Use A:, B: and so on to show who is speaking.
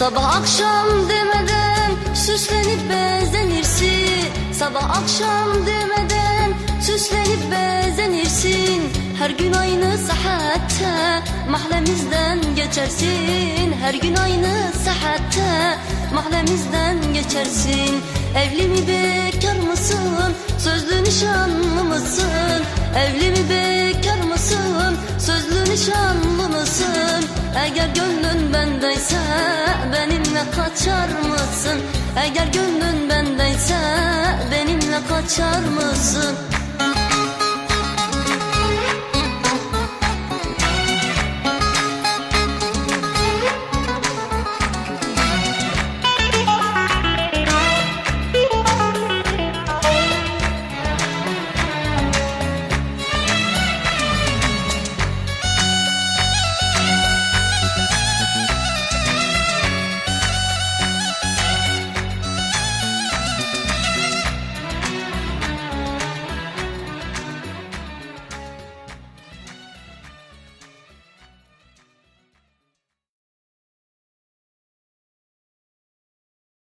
A: Sabah akşam demeden süslenip bezenirsin Sabah akşam demeden süslenip bezenirsin Her gün aynı saatte mahallemizden geçersin Her gün aynı saatte mahallemizden geçersin Evli mi bekar mısın? Sözlü nişanlı mısın? Evli mi bekar mısın? Sözlü nişanlı mısın? Eğer gönlün kaçar mısın? Eğer gönlün bendeyse benimle kaçar mısın?